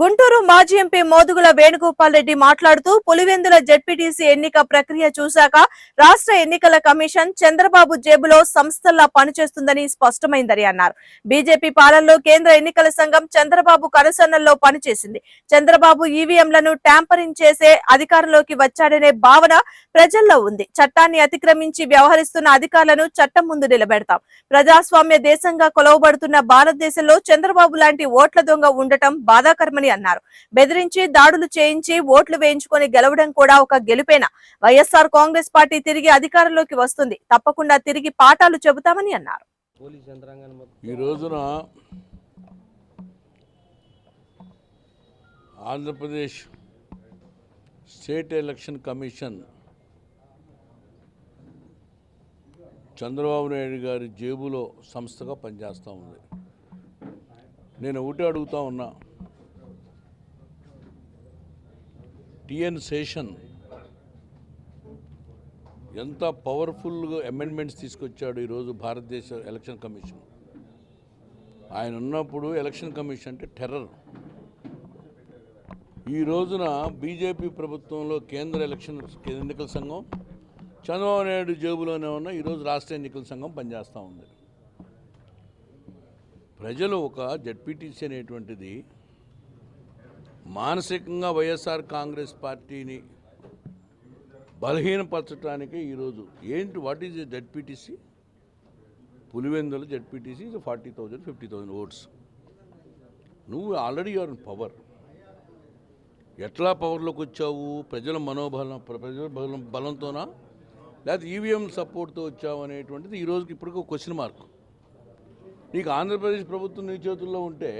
గుంటూరు మాజీ ఎంపీ మోదుగుల వేణుగోపాల్ రెడ్డి మాట్లాడుతూ పులివెందుల జడ్పీటీసీ ఎన్నిక ప్రక్రియ చూశాక రాష్ట్ర ఎన్నికల కమిషన్ చంద్రబాబు జేబులో సంస్థల్లా పనిచేస్తుందని స్పష్టమైందని అన్నారు. బీజేపీ పాలనలో కేంద్ర ఎన్నికల సంఘం చంద్రబాబు కనుసన్నల్లో పనిచేసింది. చంద్రబాబు ఈవీఎంలను ట్యాంపరింగ్ చేసే అధికారంలోకి వచ్చాడనే భావన ప్రజల్లో ఉంది. చట్టాన్ని అతిక్రమించి వ్యవహరిస్తున్న అధికారులను చట్టం ముందు నిలబెడతాం. ప్రజాస్వామ్య దేశంగా కొలవబడుతున్న భారతదేశంలో చంద్రబాబు లాంటి ఓట్ల దొంగ ఉండటం బాధాకరమని అన్నారు. బెదిరించి దాడులు చేయించి ఓట్లు వేయించుకొని గెలవడం కూడా ఒక గెలుపేనా? వైఎస్ఆర్ కాంగ్రెస్ పార్టీ తిరిగి అధికారంలోకి వస్తుంది. తప్పకుండా తిరిగి పాఠాలు చెబుతామని అన్నారు. ఈ రోజున Andhra Pradesh state election commission Chandrababu Naidu గారి జేబులో సంస్థగా పనిచేస్తూ ఉంది. నేను ఒకటి అడుగుతా ఉన్నా. టిఎన్ శేషన్ ఎంత పవర్ఫుల్గా అమెండ్మెంట్స్ తీసుకొచ్చాడు ఈరోజు భారతదేశ ఎలక్షన్ కమిషన్. ఆయన ఉన్నప్పుడు ఎలక్షన్ కమిషన్ అంటే టెర్రర్. ఈ రోజున బీజేపీ ప్రభుత్వంలో కేంద్ర ఎలక్షన్ ఎన్నికల సంఘం చంద్రబాబు నాయుడు జేబులోనే ఉన్న ఈరోజు రాష్ట్ర ఎన్నికల సంఘం పనిచేస్తూ ఉంది. ప్రజలు ఒక జడ్పీటీసీ అనేటువంటిది మానసికంగా వైఎస్ఆర్ కాంగ్రెస్ పార్టీని బలహీనపరచడానికి ఈరోజు ఏంటి what is ZPTC Pulivendula ZPTC forty thousand fifty thousand votes నువ్వు ఆల్రెడీ యువర్ పవర్ ఎట్లా పవర్లోకి వచ్చావు? ప్రజల మనోబలం ప్ర- ప్రజల బలం బలంతోనా? లేకపోతే ఈవీఎం సపోర్ట్తో వచ్చావు అనేటువంటిది ఈ రోజుకి ఇప్పటికీ క్వశ్చన్ మార్క్ నీకు ఆంధ్రప్రదేశ్ ప్రభుత్వం నీ చేతుల్లో ఉంటే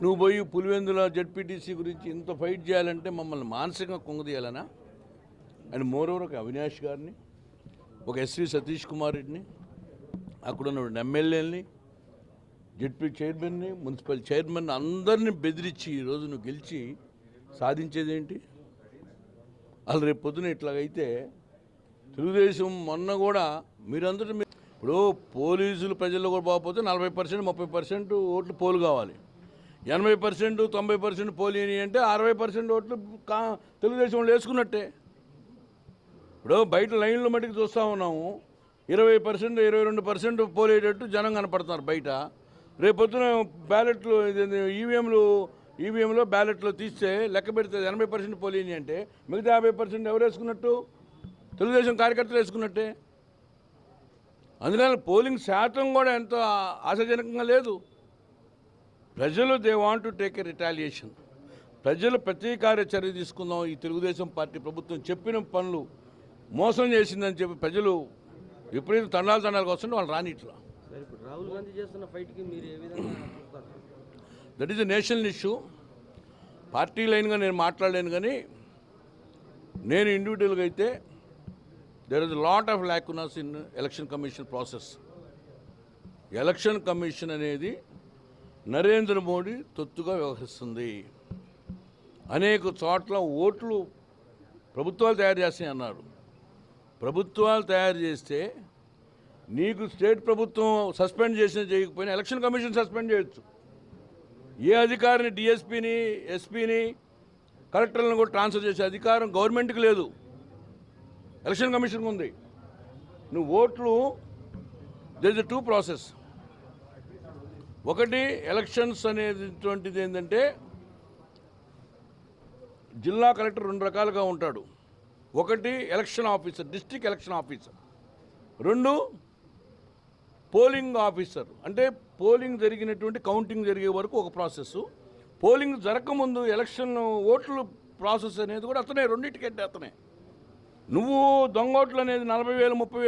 నువ్వు పోయి పులివెందుల జడ్పీటీసీ గురించి ఇంత ఫైట్ చేయాలంటే మమ్మల్ని మానసికంగా కుంగదీయాలనా? అండ్ మోరోవర్ ఒక అవినాష్ గారిని ఒక ఎస్వి సతీష్ కుమార్ రెడ్డిని అక్కడ ఉన్న ఎమ్మెల్యేలని జడ్పీ చైర్మన్ని మున్సిపల్ చైర్మన్ అందరిని బెదిరించి ఈరోజు నువ్వు గెలిచి సాధించేది ఏంటి అసలు రేపు పొద్దున ఇట్లాగైతే తెలుగుదేశం మొన్న కూడా మీరందరూ ఇప్పుడు పోలీసులు ప్రజల్లో కూడా బాగపోతే నలభై పర్సెంట్ ముప్పై పర్సెంట్ ఓట్లు పోలు కావాలి. ఎనభై పర్సెంట్ తొంభై పర్సెంట్ పోలీని అంటే అరవై పర్సెంట్ ఓట్లు కా తెలుగుదేశం వాళ్ళు వేసుకున్నట్టే. ఇప్పుడు బయట లైన్లు మటుకు చూస్తూ ఉన్నాము. ఇరవై పర్సెంట్ ఇరవై రెండు పర్సెంట్ పోలేటట్టు జనం కనపడుతున్నారు బయట. రేపొద్దున బ్యాలెట్లు ఈవీఎంలు ఈవీఎంలో బ్యాలెట్లో తీస్తే లెక్క పెడితే ఎనభై పర్సెంట్ పోలీని అంటే మిగతా యాభై పర్సెంట్ ఎవరు వేసుకున్నట్టు? తెలుగుదేశం కార్యకర్తలు వేసుకున్నట్టే. అందుకని పోలింగ్ శాతం కూడా ఎంతో ఆశాజనకంగా లేదు. ప్రజలు they want to take a retaliation ప్రజలు ప్రతీకార చర్య తీసుకుందాం. ఈ తెలుగుదేశం పార్టీ ప్రభుత్వం చెప్పిన పనులు మోసం చేసిందని చెప్పి ప్రజలు విపరీత తండాలు తండాలకు వస్తుంటే వాళ్ళు రానిట్లా. గాంధీ చేస్తున్న ఫైట్కి మీరు that is a national issue party లైన్గా నేను మాట్లాడలేను కానీ నేను ఇండివిజువల్గా అయితే there is lot of lacunas in election commission process election commission అనేది నరేంద్ర మోడీ తొత్తుగా వ్యవహరిస్తుంది. అనేక చోట్ల ఓట్లు ప్రభుత్వాలు తయారు చేస్తాయి అన్నారు. ప్రభుత్వాలు తయారు చేస్తే నీకు స్టేట్ ప్రభుత్వం సస్పెండ్ చేసిన చేయకపోయినా ఎలక్షన్ కమిషన్ సస్పెండ్ చేయొచ్చు. ఏ అధికారిని డిఎస్పీని ఎస్పీని కలెక్టర్లను కూడా ట్రాన్స్ఫర్ చేసే అధికారం గవర్నమెంట్కి లేదు. ఎలక్షన్ కమిషన్కి ఉంది. నువ్వు ఓట్లు దిస్ ద టూ ప్రాసెస్. ఒకటి ఎలక్షన్స్ అనేటువంటిది ఏంటంటే జిల్లా కలెక్టర్ రెండు రకాలుగా ఉంటాడు. ఒకటి election officer district election officer. రెండు పోలింగ్ ఆఫీసర్. అంటే పోలింగ్ జరిగినటువంటి కౌంటింగ్ జరిగే వరకు ఒక ప్రాసెస్ పోలింగ్ జరగకముందు ఎలక్షన్ ఓట్లు ప్రాసెస్ అనేది కూడా అతనే రెండింటికంటే అతనే. నువ్వు దొంగ ఓట్లు అనేది నలభై వేలు ముప్పై వేలు